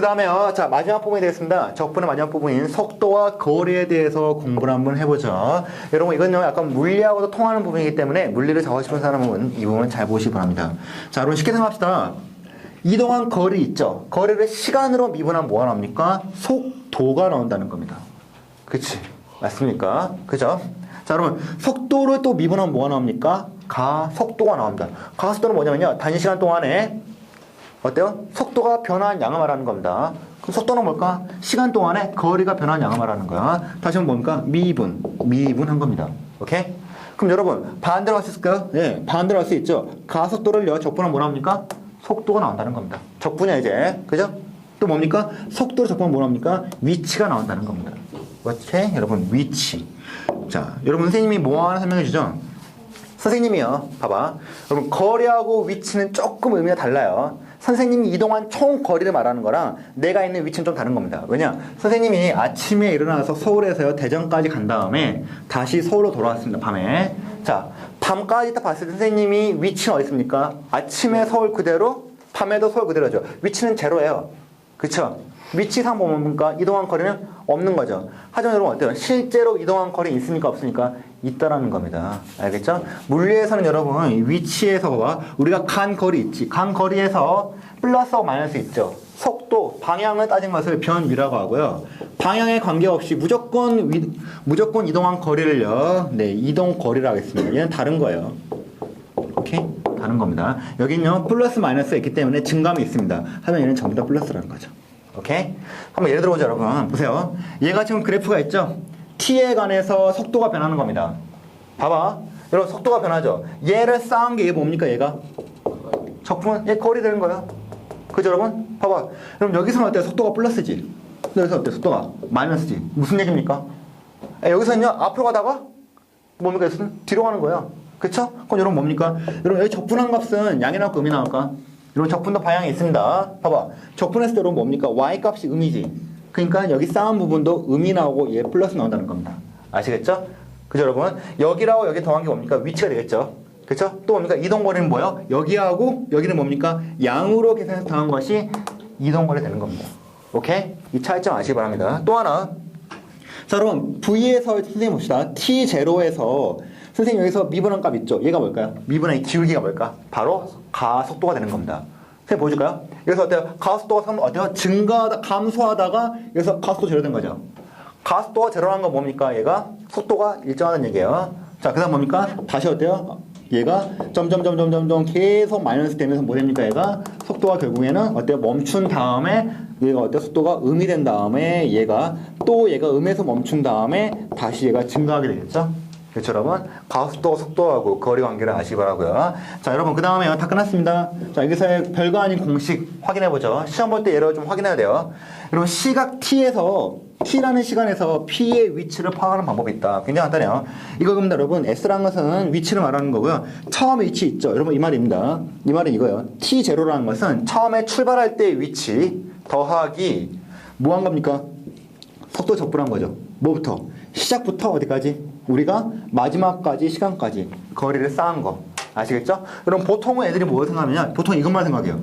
그 다음에요. 자 마지막 부분이 되겠습니다. 적분의 마지막 부분인 속도와 거리에 대해서 공부를 한번 해보죠. 여러분 이건요 약간 물리하고도 통하는 부분이기 때문에 물리를 적고 싶은 사람은 이 부분 잘 보시기 바랍니다. 자 여러분 쉽게 생각합시다. 이동한 거리 있죠. 거리를 시간으로 미분하면 뭐가 나옵니까? 속도가 나온다는 겁니다. 그치? 맞습니까? 그죠? 자, 여러분, 속도를 또 미분하면 뭐가 나옵니까? 가속도가 나옵니다. 가속도는 뭐냐면요. 단위 시간 동안에 어때요? 속도가 변화한 양을 말하는 겁니다. 그럼 속도는 뭘까? 시간 동안에 거리가 변화한 양을 말하는 거야. 다시 한번 뭡니까? 미분. 미분한 겁니다. 오케이? 그럼 여러분, 반대로 할 수 있을까요? 네, 반대로 할 수 있죠. 가속도를요, 적분하면 뭐 나옵니까? 속도가 나온다는 겁니다. 적분이야, 이제. 그죠? 또 뭡니까? 속도를 적분하면 뭐 나옵니까? 위치가 나온다는 겁니다. 오케이? 여러분, 위치. 자, 여러분, 선생님이 뭐 하나 설명해 주죠? 선생님이요. 봐봐. 여러분, 거리하고 위치는 조금 의미가 달라요. 선생님이 이동한 총 거리를 말하는 거랑 내가 있는 위치는 좀 다른 겁니다. 왜냐? 선생님이 아침에 일어나서 서울에서요, 대전까지 간 다음에 다시 서울로 돌아왔습니다, 밤에. 자, 밤까지 딱 봤을 때 선생님이 위치는 어디 있습니까? 아침에 서울 그대로, 밤에도 서울 그대로죠. 위치는 제로예요. 그쵸? 위치상 보면 뭔가 이동한 거리는 없는 거죠. 하지만 여러분 어때요? 실제로 이동한 거리 있습니까? 없습니까? 있다라는 겁니다. 알겠죠? 물리에서는 여러분 위치에서 봐 우리가 간 거리 있지. 간 거리에서 플러스하고 마이너스 있죠. 속도, 방향을 따진 것을 변위라고 하고요. 방향에 관계없이 무조건 위, 무조건 이동한 거리를요. 네, 이동 거리를 하겠습니다. 얘는 다른 거예요. 오케이? 다른 겁니다. 여기는요, 플러스 마이너스가 있기 때문에 증감이 있습니다. 하면 얘는 전부 다 플러스라는 거죠. 오케이? 한번 예를 들어보자, 여러분. 보세요. 얘가 지금 그래프가 있죠? T에 관해서 속도가 변하는 겁니다. 봐봐. 여러분, 속도가 변하죠? 얘를 쌓은 게 얘 뭡니까, 얘가? 적분, 얘 거리 되는 거야. 그죠, 여러분? 봐봐. 그럼 여기서는 어때요? 속도가 플러스지? 여기서 어때요? 속도가 마이너스지? 무슨 얘기입니까? 아, 여기서는요, 앞으로 가다가 뭡니까? 여기서는 뒤로 가는 거예요. 그쵸? 그럼 여러분 뭡니까? 여러분 여기 적분한 값은 양이 나올까 음이 나올까? 여러분 적분도 방향이 있습니다. 봐봐. 적분했을 때 여러분 뭡니까? y 값이 음이지. 그러니까 여기 쌓은 부분도 음이 나오고 얘 플러스 나온다는 겁니다. 아시겠죠? 그죠 여러분? 여기라고 여기 더한 게 뭡니까? 위치가 되겠죠? 그쵸? 또 뭡니까? 이동거리는 뭐예요? 여기하고 여기는 뭡니까? 양으로 계산해서 더한 것이 이동거리 되는 겁니다. 오케이? 이 차이점 아시기 바랍니다. 또 하나. 자, 여러분, V에서 선생님 봅시다. T0에서 선생님 여기서 미분한 값 있죠? 얘가 뭘까요? 미분의 기울기가 뭘까? 바로 가속도가 되는 겁니다. 선생님 보여줄까요? 여기서 어때요? 가속도가 상- 어때요? 증가하다, 감소하다가 여기서 가속도 제로된 거죠. 가속도가 제로라는 건 뭡니까? 얘가 속도가 일정하다는 얘기예요. 자, 그 다음 뭡니까? 다시 어때요? 얘가 점점점점점점 계속 마이너스 되면서 뭐 됩니까? 얘가 속도가 결국에는 어때요? 멈춘 다음에 얘가 어때요? 속도가 음이 된 다음에 얘가 또 얘가 음에서 멈춘 다음에 다시 얘가 증가하게 되겠죠? 여러분? 가속도, 속도하고 거리 관계를 아시기 바라고요. 자, 여러분, 그 다음에요. 다 끝났습니다. 자, 여기서의 별거 아닌 공식 확인해보죠. 시험 볼때 얘를 좀 확인해야 돼요. 여러분, 시각 T에서, T라는 시간에서 P의 위치를 파악하는 방법이 있다. 굉장히 간단해요. 이거 그럼 여러분, S라는 것은 위치를 말하는 거고요. 처음에 위치 있죠? 여러분, 이 말입니다. 이 말은 이거예요. T0라는 것은 처음에 출발할 때의 위치 더하기 뭐 한 겁니까? 속도 적분한 거죠. 뭐부터? 시작부터 어디까지? 우리가 마지막까지 시간까지 거리를 쌓은 거 아시겠죠? 그럼 보통은 애들이 뭐 생각하느냐? 보통 이것만 생각해요.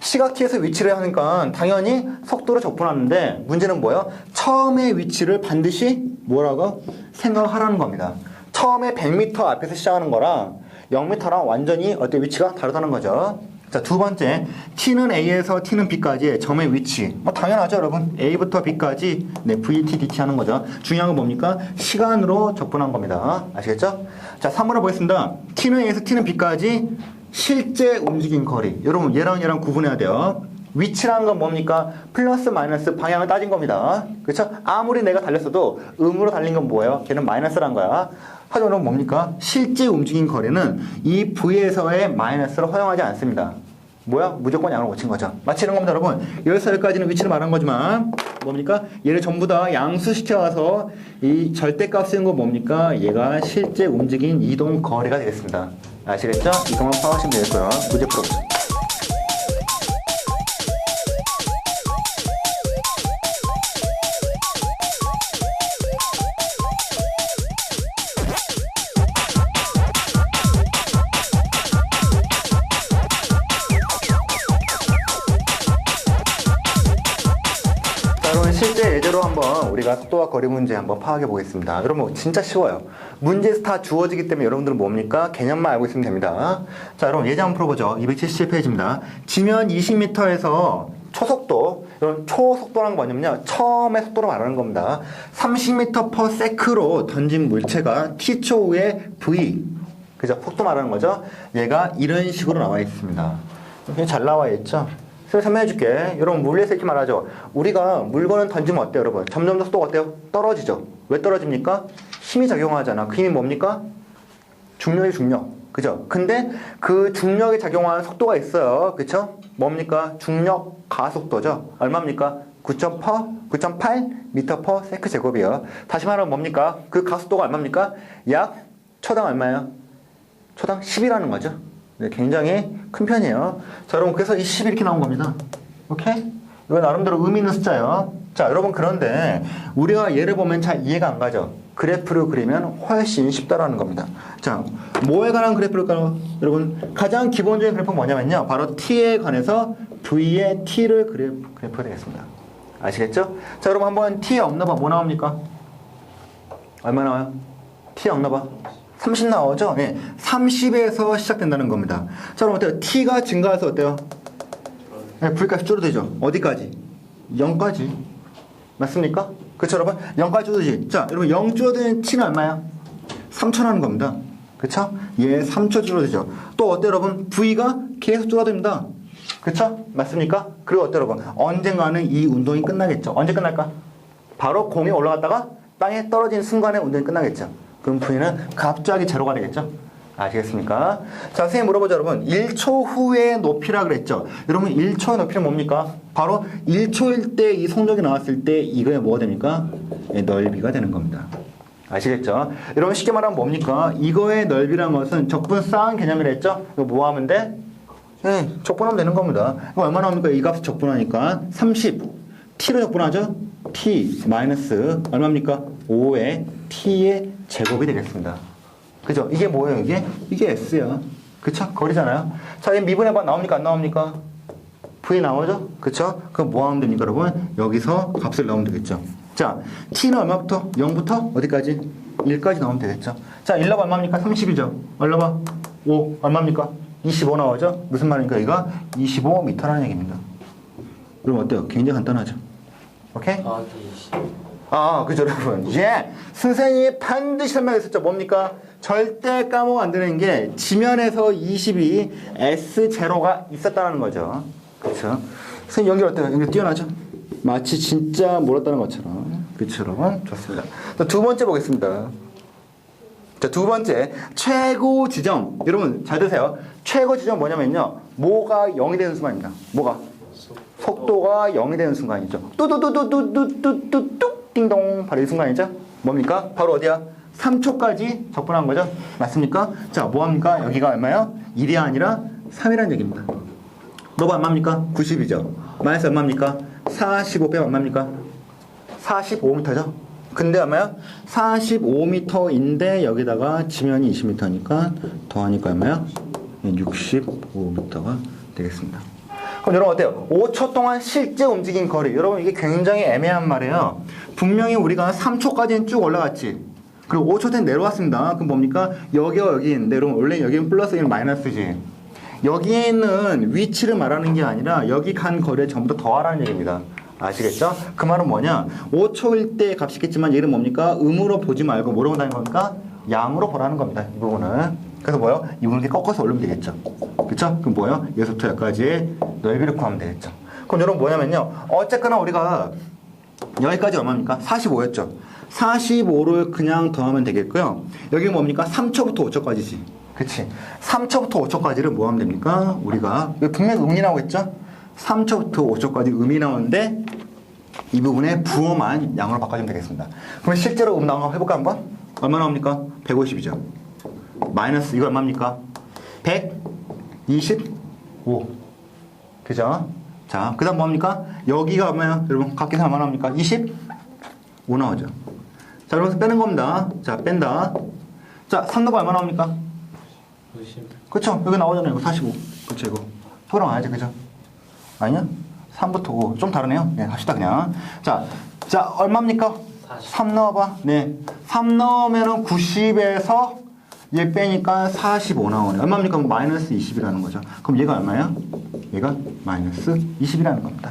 시각티에서 위치를 하니까 당연히 속도를 적분하는데 문제는 뭐예요? 처음의 위치를 반드시 뭐라고 생각하라는 겁니다. 처음에 100m 앞에서 시작하는 거랑 0m랑 완전히 어떤 위치가 다르다는 거죠. 자, 두 번째, t는 a에서 t는 b까지의 점의 위치. 뭐 당연하죠, 여러분. a부터 b까지 네, vt, dt 하는 거죠. 중요한 건 뭡니까? 시간으로 적분한 겁니다. 아시겠죠? 자, 3번을 보겠습니다. t는 a에서 t는 b까지 실제 움직인 거리. 여러분, 얘랑 얘랑 구분해야 돼요. 위치라는 건 뭡니까? 플러스 마이너스 방향을 따진 겁니다. 그렇죠? 아무리 내가 달렸어도 음으로 달린 건 뭐예요? 걔는 마이너스란 거야. 여러분 뭡니까? 실제 움직인 거리는 이 V에서의 마이너스를 허용하지 않습니다. 뭐야? 무조건 양으로 고친 거죠. 마치 이런 겁니다, 여러분. 여기서 여기까지는 위치를 말한 거지만 뭡니까? 얘를 전부 다 양수시켜서 이 절대값 쓰는 거 뭡니까? 얘가 실제 움직인 이동 거리가 되겠습니다. 아시겠죠? 이것만 파악하시면 되겠고요. 문제 풀어 속도와 거리 문제 한번 파악해 보겠습니다. 여러분 진짜 쉬워요. 문제에서 다 주어지기 때문에 여러분들은 뭡니까? 개념만 알고 있으면 됩니다. 자, 여러분 예제 한번 풀어보죠. 277페이지입니다. 지면 20m에서 초속도, 여러분 초속도라는 건 뭐냐면요. 처음에 속도로 말하는 겁니다. 30m per sec로 던진 물체가 t초 후에 v, 그죠? 속도 말하는 거죠. 얘가 이런 식으로 나와 있습니다. 잘 나와 있죠? 그래서 설명해 줄게. 여러분, 물리에서 이렇게 말하죠. 우리가 물건을 던지면 어때요, 여러분? 점점 더 속도가 어때요? 떨어지죠. 왜 떨어집니까? 힘이 작용하잖아. 그 힘이 뭡니까? 중력이 중력. 그죠? 근데 그 중력에 작용하는 속도가 있어요. 그쵸? 뭡니까? 중력 가속도죠. 얼마입니까? 9.8, 9.8 미터 퍼 세크 제곱이요. 다시 말하면 뭡니까? 그 가속도가 얼마입니까? 약 초당 얼마예요? 초당 10이라는 거죠. 네, 굉장히 큰 편이에요. 자, 여러분, 그래서 이 10이 이렇게 나온 겁니다. 오케이? 이거 나름대로 의미 있는 숫자예요. 자, 여러분, 그런데 우리가 예를 보면 잘 이해가 안 가죠? 그래프를 그리면 훨씬 쉽다라는 겁니다. 자, 뭐에 관한 그래프일까요? 여러분, 가장 기본적인 그래프는 뭐냐면요. 바로 t에 관해서 v의 t를 그래프, 그래프가 되겠습니다. 아시겠죠? 자, 여러분, 한번 t에 없나 봐. 뭐 나옵니까? 얼마 나와요? t 없나 봐. 30 나오죠? 예. 30에서 시작된다는 겁니다. 자, 그럼 어때요? t가 증가해서 어때요? 예, v값이 줄어들죠. 어디까지? 0까지. 맞습니까? 그쵸, 여러분? 0까지 줄어들지. 자, 여러분, 0 줄어드는 t는 얼마야? 3초라는 겁니다. 그쵸? 얘 3초 줄어들죠. 또 어때요, 여러분? v가 계속 줄어듭니다. 그쵸? 맞습니까? 그리고 어때요, 여러분? 언젠가는 이 운동이 끝나겠죠. 언제 끝날까? 바로 공이 올라갔다가 땅에 떨어지는 순간에 운동이 끝나겠죠. 그럼 V는 갑자기 제로가 되겠죠. 아시겠습니까? 자, 선생님 물어보죠, 여러분. 1초 후의 높이라 그랬죠. 여러분, 1초의 높이는 뭡니까? 바로 1초일 때 이 성적이 나왔을 때 이거에 뭐가 됩니까? 예, 넓이가 되는 겁니다. 아시겠죠? 여러분, 쉽게 말하면 뭡니까? 이거의 넓이란 것은 적분 쌓은 개념이라 했죠? 이거 뭐 하면 돼? 네, 적분하면 되는 겁니다. 이거 얼마 나옵니까? 이 값을 적분하니까 30. t로 적분하죠? t 마이너스 얼마입니까? 5의 t의 제곱이 되겠습니다. 그죠? 이게 뭐예요, 이게? 이게 s야. 그쵸? 거리잖아요. 자, 이 미분해봐 나옵니까? 안 나옵니까? v 나오죠? 그쵸? 그럼 뭐 하면 됩니까, 여러분? 여기서 값을 넣으면 되겠죠. 자, t는 얼마부터? 0부터 어디까지? 1까지 나오면 되겠죠. 자, 1러가 얼마입니까? 30이죠. 얼러봐? 5 얼마입니까? 25 나오죠? 무슨 말입니까? 이거 25m라는 얘기입니다. 그럼 어때요? 굉장히 간단하죠. 오케이? 아, 그죠, 여러분. 예. 선생님이 반드시 설명했었죠. 뭡니까? 절대 까먹으면 안 되는 게 지면에서 22 S0가 있었다는 거죠. 그쵸? 선생님 연결 어때요? 연결 뛰어나죠? 마치 진짜 몰았다는 것처럼. 그쵸, 여러분? 좋습니다. 자, 두 번째 보겠습니다. 자, 두 번째. 최고 지점. 여러분, 잘 드세요. 최고 지점 뭐냐면요. 뭐가 0이 되는 순간입니다. 뭐가? 속도가 0이 되는 순간이죠. 뚜두두두두두두뚝 띵동 바로 이 순간이죠. 뭡니까? 바로 어디야? 3초까지 접근한 거죠. 맞습니까? 자, 뭐 합니까? 여기가 얼마요? 1이 아니라 3이라는 얘기입니다. 너가 얼마입니까? 90이죠. 마이너스 얼마입니까? 45 빼면 얼마입니까? 45m죠. 근데 얼마야? 45m인데 여기다가 지면이 20m니까 더하니까 얼마야? 65m가 되겠습니다. 그럼 여러분 어때요? 5초 동안 실제 움직인 거리. 여러분 이게 굉장히 애매한 말이에요. 분명히 우리가 3초까지는 쭉 올라갔지. 그리고 5초 때 내려왔습니다. 그럼 뭡니까? 여기와 여기 있는데 여러분 원래 여기는 플러스 여기는 마이너스지. 여기에 있는 위치를 말하는 게 아니라 여기 간 거리에 전부 다 더하라는 얘기입니다. 아시겠죠? 그 말은 뭐냐? 5초일 때 값이겠지만 얘는 뭡니까? 음으로 보지 말고 뭐로 본다는 겁니까? 양으로 보라는 겁니다. 이 부분은. 그래서 뭐요? 이 부분을 이렇게 꺾어서 올리면 되겠죠. 그쵸? 그럼 뭐요? 여기서부터 여기까지 넓이를 구하면 되겠죠. 그럼 여러분 뭐냐면요. 어쨌거나 우리가 여기까지 얼마입니까? 45였죠. 45를 그냥 더하면 되겠고요. 여기 뭡니까? 3초부터 5초까지지. 그치? 3초부터 5초까지를 뭐 하면 됩니까? 우리가 분명히 음이 나오겠죠? 3초부터 5초까지 음이 나오는데 이 부분에 부호만 양으로 바꿔주면 되겠습니다. 그럼 실제로 음 나온 거 해볼까 한번? 얼마 나옵니까? 150이죠. 마이너스 이거 얼마입니까? 125. 그죠? 자, 그 다음 뭐합니까? 여기가 얼마야? 여러분, 각계산 얼마 나옵니까? 25 나오죠. 자, 그러면서 빼는 겁니다. 자, 뺀다. 자, 3너가 얼마 나옵니까? 90 그쵸? 여기 나오잖아요. 이거 45. 그쵸, 이거. 토랑 아니지, 그죠? 아니야? 3부터 5. 좀 다르네요. 네, 합시다, 그냥. 자, 자, 얼마입니까? 40. 3 넣어봐. 네. 3 넣으면은 90에서 얘 빼니까 45 나오네. 얼마입니까? 마이너스 20이라는 거죠. 그럼 얘가 얼마야? 얘가 마이너스 20이라는 겁니다.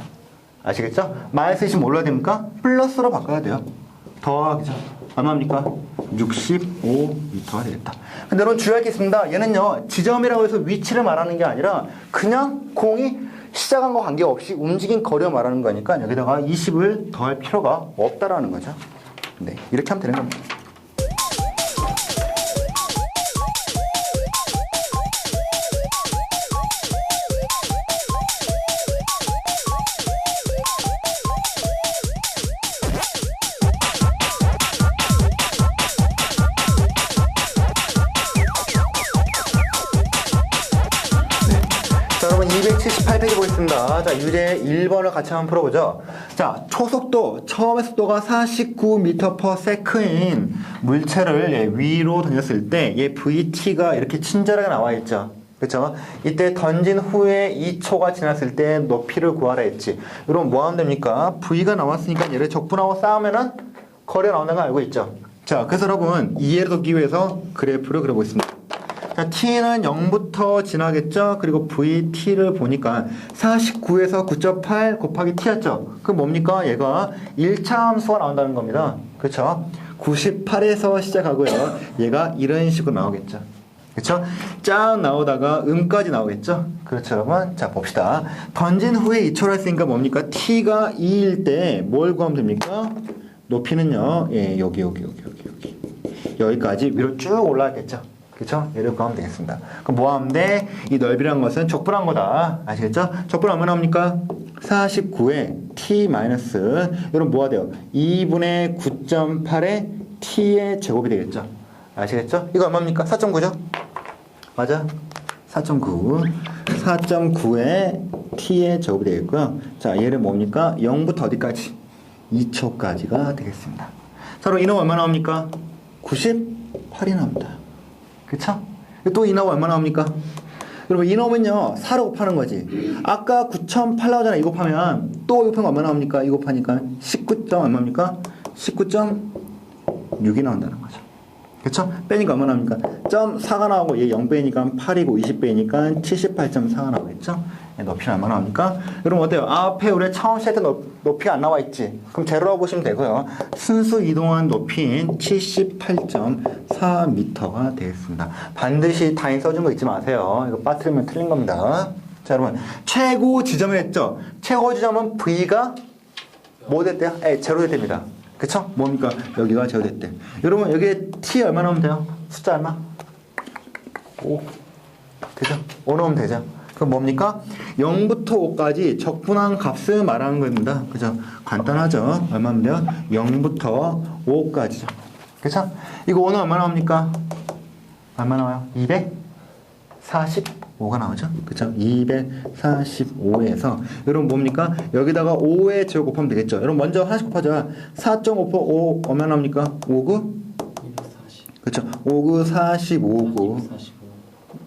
아시겠죠? 마이너스 20 몰라야 됩니까? 플러스로 바꿔야 돼요. 더하기죠. 얼마입니까? 65m가 되겠다. 근데 여러분 주의할 게 있습니다. 얘는요, 지점이라고 해서 위치를 말하는 게 아니라 그냥 공이 시작한 거 관계없이 움직인 거리를 말하는 거니까 여기다가 20을 더할 필요가 없다라는 거죠. 네, 이렇게 하면 되는 겁니다. 보겠습니다. 자, 유제 1번을 같이 한번 풀어보죠. 자, 초속도, 처음에 속도가 49m/s인 물체를 예, 위로 던졌을 때, 얘 VT가 이렇게 친절하게 나와 있죠. 그쵸? 이때 던진 후에 2초가 지났을 때 높이를 구하라 했지. 여러분 뭐 하면 됩니까? V가 나왔으니까 얘를 적분하고 싸우면은 거리가 나온다는 거 알고 있죠? 자, 그래서 여러분 이해를 돕기 위해서 그래프를 그려보겠습니다. 자, t는 0부터 지나겠죠? 그리고 vt를 보니까 49에서 9.8 곱하기 t였죠? 그럼 뭡니까? 얘가 1차 함수가 나온다는 겁니다. 그렇죠? 98에서 시작하고요. 얘가 이런 식으로 나오겠죠. 그렇죠? 쫙 나오다가 음까지 나오겠죠? 그렇죠, 여러분? 자, 봅시다. 던진 후에 2초를 했으니까 뭡니까? t가 2일 때 뭘 구하면 됩니까? 높이는요. 예, 여기 여기 여기 여기 여기. 여기까지 위로 쭉 올라갔겠죠? 그쵸? 얘를 구하면 되겠습니다. 그럼 뭐 하면 돼? 이 넓이란 것은 적분한 거다. 아시겠죠? 적분 얼마 나옵니까? 49에 t 마이너스 여러분 뭐가 돼요? 2분의 9.8에 t의 제곱이 되겠죠? 아시겠죠? 이거 얼마입니까? 4.9죠? 맞아? 4.9 4.9에 t의 제곱이 되겠고요. 자, 얘를 뭡니까? 0부터 어디까지? 2초까지가 되겠습니다. 자, 그럼 이놈 얼마 나옵니까? 98이 나옵니다. 그쵸? 또 이놈 얼마 나옵니까? 여러분 이놈은요 4로 곱하는 거지 아까 9.8 나오잖아 이거 곱하면 또 이거 곱하면 얼마 나옵니까? 이거 곱하니까 19. 점 얼마입니까? 19.6이 나온다는 거죠 그쵸? 빼니까 얼마 나옵니까? 점 4가 나오고 얘0 빼니까 8이고 20 빼니까 78.4가 나오겠죠? 얘 높이는 얼마 나옵니까? 여러분 어때요? 앞에 우리 때 높, 높이가 안 나와 있지? 그럼 제로라고 보시면 되고요. 순수 이동한 높이인 78.4m가 되겠습니다. 반드시 단위 써준 거 잊지 마세요. 이거 빠뜨리면 틀린 겁니다. 자 여러분 최고 지점을 했죠? 최고 지점은 V가 뭐 됐대요? 에, 제로 됐답니다. 그쵸? 뭡니까? 여기가 제로 됐대. 여러분, 여기에 T 얼마 넣으면 돼요? 숫자 얼마? 5. 되죠? 5 넣으면 되죠? 그럼 뭡니까? 0부터 5까지 적분한 값을 말하는 겁니다. 그죠? 간단하죠? 얼마면 돼요? 0부터 5까지죠. 그쵸? 이거 5는 얼마 나옵니까? 얼마 나와요? 245가 나오죠? 그쵸? 245에서 여러분 뭡니까? 여기다가 5에 제곱 곱하면 되겠죠? 여러분 먼저 하나씩 곱하자 4.5% 5 얼마 나옵니까? 5구? 240. 그쵸? 5구 45구 245.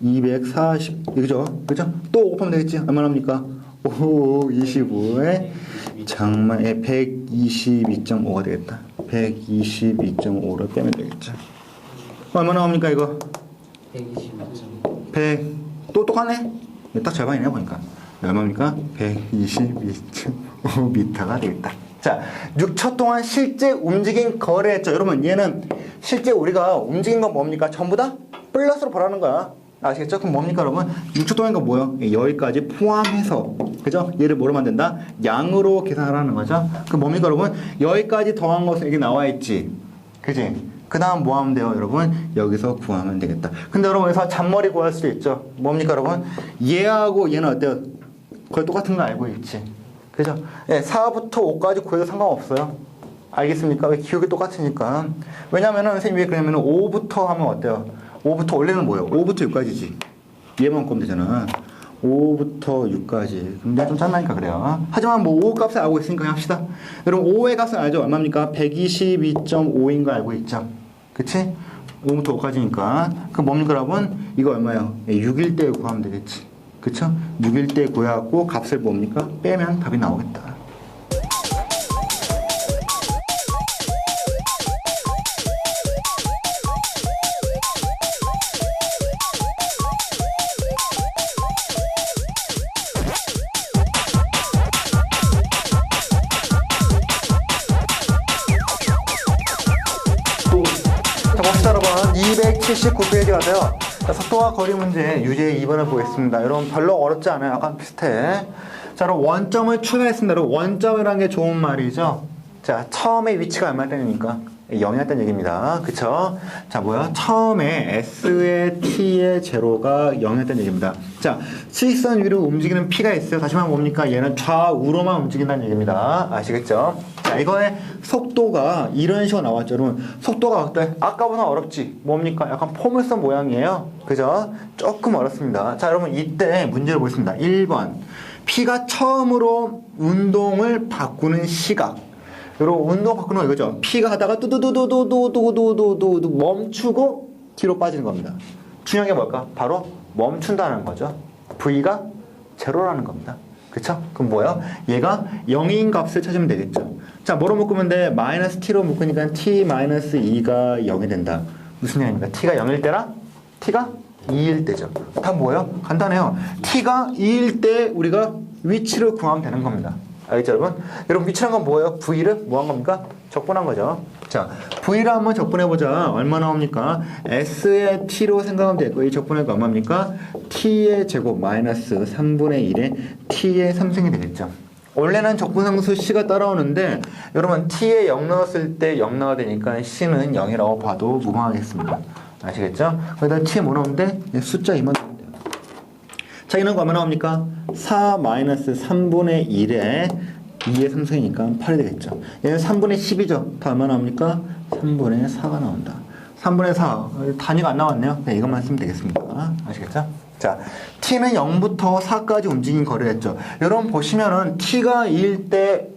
240 그죠? 그죠? 또 곱하면 되겠지? 얼마 나옵니까? 5 25에 정말 122.5가 되겠다 122.5를 빼면 되겠죠 얼마 나옵니까 이거? 126. 100, 또 똑같네? 딱 절반이네, 보니까. 얼마입니까? 122.5m가 되겠다. 자, 6초 동안 실제 움직인 거래했죠. 여러분, 얘는 실제 우리가 움직인 건 뭡니까? 전부 다 플러스로 보라는 거야. 아시겠죠? 그럼 뭡니까, 여러분? 6초 동안인 건 뭐예요? 여기까지 포함해서. 그죠? 얘를 뭐로 만든다? 양으로 계산하라는 거죠? 그럼 뭡니까, 여러분? 여기까지 더한 것은 여기 나와 있지. 그지? 그 다음 뭐 하면 돼요, 여러분? 여기서 구하면 되겠다. 근데 여러분, 여기서 잔머리 구할 수도 있죠. 뭡니까, 여러분? 얘하고 얘는 어때요? 거의 똑같은 거 알고 있지. 그죠? 예, 4부터 5까지 구해도 상관없어요. 알겠습니까? 왜 기억이 똑같으니까. 왜냐면은, 선생님이 왜 그러냐면 5부터 하면 어때요? 5부터 원래는 뭐예요? 5부터 6까지지. 얘만 꼽면 되잖아. 5부터 6까지. 근데 좀 짠나니까 그래요. 하지만 뭐 5 값을 알고 있으니까 합시다. 여러분 5의 값은 알죠? 얼마입니까? 122.5인 거 알고 있죠? 그치? 5부터 5까지니까. 그 뭡니까 여러분? 이거 얼마예요? 6일 때 구하면 되겠지. 그쵸? 6일 때 구해갖고 값을 뭡니까? 빼면 답이 나오겠다. 가세요. 자, 속도와 거리 문제 유제 2번을 보겠습니다. 여러분 별로 어렵지 않아요. 약간 비슷해. 자, 그럼 원점을 추가했습니다. 여러분 원점이라는 게 좋은 말이죠. 자, 처음에 위치가 얼마 되니까 0이었다는 얘기입니다. 그쵸? 자, 뭐야? 처음에 S의 T의 제로가 0이었다는 얘기입니다. 자, 수직선 위로 움직이는 P가 있어요. 다시 말하면 뭡니까? 얘는 좌우로만 움직인다는 얘기입니다. 아시겠죠? 자, 이거의 속도가 이런 식으로 나왔죠. 여러분, 속도가 어때? 아까보다 어렵지? 뭡니까? 약간 포물선 모양이에요. 그죠? 조금 어렵습니다. 자, 여러분, 이때 문제를 보겠습니다. 1번. P가 처음으로 운동을 바꾸는 시각. 여러분 운동 바꾸는 거 이거죠. 피가 하다가 뚜두두두두두두두두두 멈추고 뒤로 빠지는 겁니다. 중요한 게 뭘까? 바로 멈춘다는 거죠. V가 제로라는 겁니다. 그쵸? 그럼 뭐야? 얘가 0인 값을 찾으면 되겠죠. 자, 뭐로 묶으면 돼? 마이너스 t로 묶으니까 t 마이너스 2가 0이 된다. 무슨 얘기입니까? t가 0일 때라 t가 2일 때죠. 다 뭐예요? 간단해요. t가 2일 때 우리가 위치를 구하면 되는 겁니다. 알겠죠, 여러분? 여러분, 위치란 건 뭐예요? V를 뭐한 겁니까? 적분한 거죠. 자, V를 한번 적분해보자. 얼마 나옵니까? S의 T로 생각하면 되고, 이 적분할 거 얼마입니까? T의 제곱 마이너스 3분의 1의 T의 3승이 되겠죠. 원래는 적분상수 C가 따라오는데, 여러분, T에 0 넣었을 때 0 넣어야 되니까 C는 0이라고 봐도 무방하겠습니다. 아시겠죠? 거기다 T에 뭐 나오는데? 숫자 2만 나오면 돼요. 자, 이는 얼마 나옵니까? 4 마이너스 3분의 1에 2의 3승이니까 8이 되겠죠. 얘는 3분의 10이죠. 다 얼마 나옵니까? 3분의 4가 나온다. 3분의 4. 단위가 안 나왔네요. 네, 이것만 쓰면 되겠습니다. 아시겠죠? 자, t는 0부터 4까지 움직인 거리였죠. 여러분 보시면은 t가 2일 때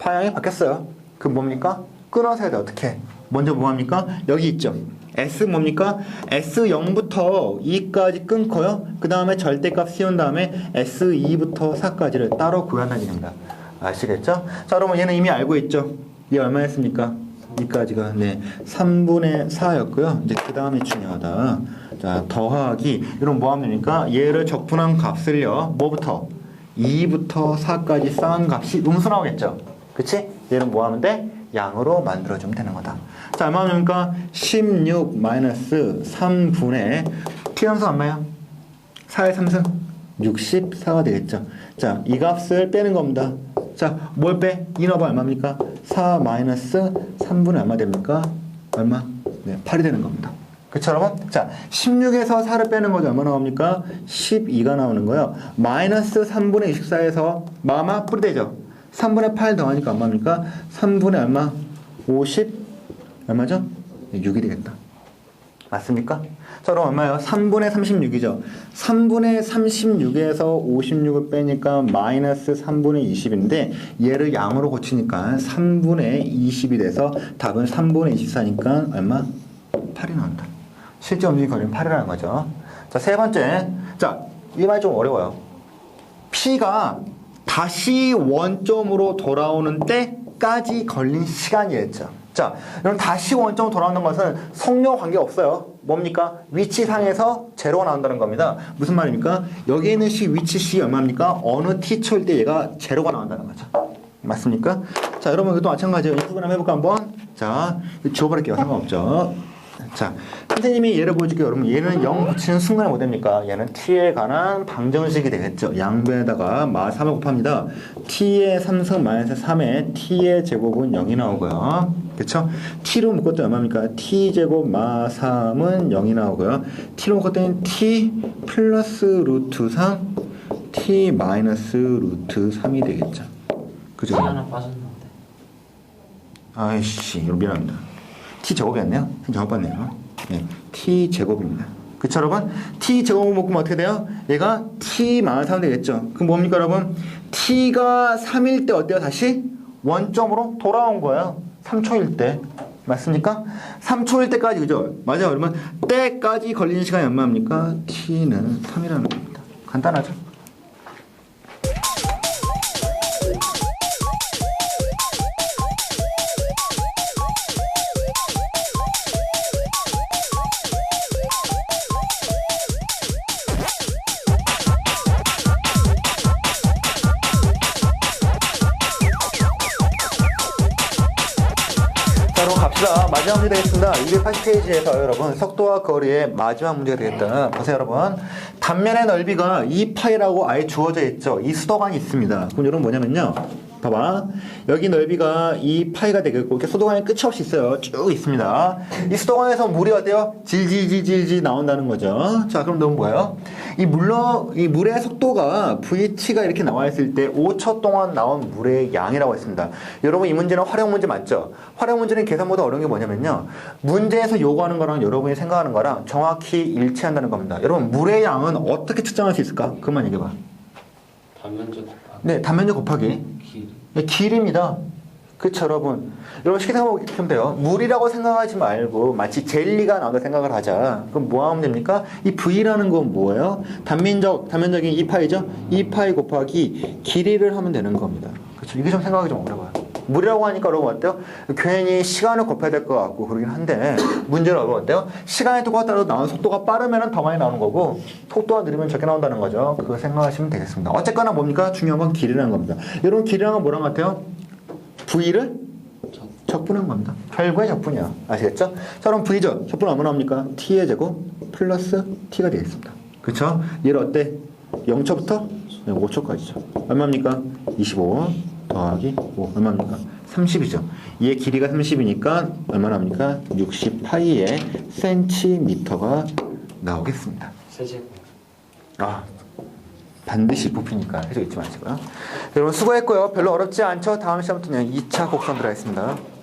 방향이 바뀌었어요. 그 뭡니까? 끊어서 해야 돼. 어떻게? 먼저 뭐 합니까? 여기 있죠. S 뭡니까? S0부터 2까지 끊고요. 그 다음에 절대값 씌운 다음에 S2부터 4까지를 따로 구한다는 얘기입니다. 아시겠죠? 자, 그러면 얘는 이미 알고 있죠? 얘 얼마였습니까? 2까지가 네 3분의 4였고요. 이제 그 다음에 중요하다. 자, 더하기 이런 뭐 하면 됩니까? 얘를 적분한 값을요. 뭐부터? 2부터 4까지 쌓은 값이 음수 나오겠죠? 그치? 얘는 뭐 하면 돼? 양으로 만들어주면 되는 거다. 자, 얼마입니까? 16 마이너스 3분의 T함수 얼마야? 4의 3승? 64가 되겠죠. 자, 이 값을 빼는 겁니다. 자, 뭘 빼? 이 넣어봐 얼마입니까? 4 마이너스 3분의 얼마 됩니까? 얼마? 네, 8이 되는 겁니다. 여러분? 자, 16에서 4를 빼는 거죠. 얼마 나옵니까? 12가 나오는 거예요. 마이너스 3분의 24에서 마마 뿌리 되죠. 3분의 8 더하니까 얼마입니까? 3분의 얼마? 50? 얼마죠? 네, 6이 되겠다. 맞습니까? 자, 그럼 얼마예요? 3분의 36이죠. 3분의 36에서 56을 빼니까 마이너스 3분의 20인데 얘를 양으로 고치니까 3분의 20이 돼서 답은 3분의 24니까 얼마? 8이 나온다. 실제 움직임 거리는 8이라는 거죠. 자, 세 번째. 자, 이 말 좀 어려워요. P가 다시 원점으로 돌아오는 때까지 걸린 시간이었죠. 자, 여러분 다시 원점으로 돌아오는 것은 성령 관계 없어요. 뭡니까? 위치상에서 제로가 나온다는 겁니다. 무슨 말입니까? 여기 있는 시 위치 시 얼마입니까? 어느 t초일 때 얘가 제로가 나온다는 거죠. 맞습니까? 자, 여러분 이것도 마찬가지예요. 한번 해볼까 한번? 자, 지워버릴게요. 상관없죠. 자, 선생님이 예를 보여줄게요. 여러분, 얘는 0 붙이는 순간에 뭐 됩니까? 얘는 t에 관한 방정식이 되겠죠. 양변에다가 마 3을 곱합니다. t의 3승 마이너스 3에 t의 제곱은 0이 나오고요. 그쵸? t로 묶었더니 얼마입니까? t 제곱 마 3은 0이 나오고요. t로 묶었더니 t 플러스 루트 3, t 마이너스 루트 3이 되겠죠. 그죠? 빠졌는데 아이씨, 미안합니다. T 제곱이었네요. 잘못 봤네요. 네, t 제곱입니다. 그쵸 여러분? t 제곱을 묶으면 어떻게 돼요? 얘가 t 마이너스 3 되겠죠. 그럼 뭡니까 여러분? t가 3일 때 어때요? 다시 원점으로 돌아온 거예요. 3초일 때. 맞습니까? 3초일 때까지 그죠? 맞아요. 여러분 때까지 걸리는 시간이 얼마입니까? t는 3이라는 겁니다. 간단하죠? 마지막 문제 되겠습니다. 280페이지에서 여러분 속도와 거리의 마지막 문제가 되겠다. 보세요 여러분. 단면의 넓이가 2파이라고 아예 주어져 있죠. 이 수도관이 있습니다. 그럼 여러분 뭐냐면요. 봐봐. 여기 넓이가 2파이가 되겠고 이렇게 수도관이 끝이 없이 있어요. 쭉 있습니다. 이 수도관에서 물이 어때요? 질질질질질 나온다는 거죠. 자 그럼 너무 뭐예요? 이 물로 이 물의 속도가 VT가 이렇게 나와 있을 때 5초 동안 나온 물의 양이라고 했습니다. 여러분 이 문제는 활용 문제 맞죠? 활용 문제는 계산보다 어려운 게 뭐냐면요. 문제에서 요구하는 거랑 여러분이 생각하는 거랑 정확히 일치한다는 겁니다. 여러분 물의 양은 어떻게 측정할 수 있을까? 그만 얘기해 봐. 단면적 네, 단면적 곱하기 길. 네, 길입니다. 그쵸 여러분 여러분 쉽게 생각하면 돼요 물이라고 생각하지 말고 마치 젤리가 나온다 생각을 하자 그럼 뭐 하면 됩니까? 이 V라는 건 뭐예요? 단면적, 단면적인 2파이죠? 2파이 곱하기 길이를 하면 되는 겁니다 그쵸 이게 좀 생각이 좀 어려워요 물이라고 하니까 여러분 어때요? 괜히 시간을 곱해야 될 것 같고 그러긴 한데 문제는 여러분 어때요? 시간이 똑같더라도 나오는 속도가 빠르면 더 많이 나오는 거고 속도가 느리면 적게 나온다는 거죠 그거 생각하시면 되겠습니다 어쨌거나 뭡니까? 중요한 건 길이라는 겁니다 여러분 길이라는 건 뭐랑 같아요? V를 적. 적분한 겁니다. 결국에 적분이야. 아시겠죠? 자, 그럼 V죠. 적분 얼마 나옵니까? T의 제곱 플러스 T가 되겠습니다. 그쵸? 얘를 어때? 0초부터 5초까지죠. 얼마입니까? 25 더하기 5 얼마입니까? 30이죠. 얘 길이가 30이니까 얼마나 합니까? 60파이의 센티미터가 나오겠습니다. 세제곱. 아, 반드시 뽑히니까 해적 잊지 마시고요. 여러분 수고했고요. 별로 어렵지 않죠? 다음 시간부터는 2차 곡선 들어가겠습니다.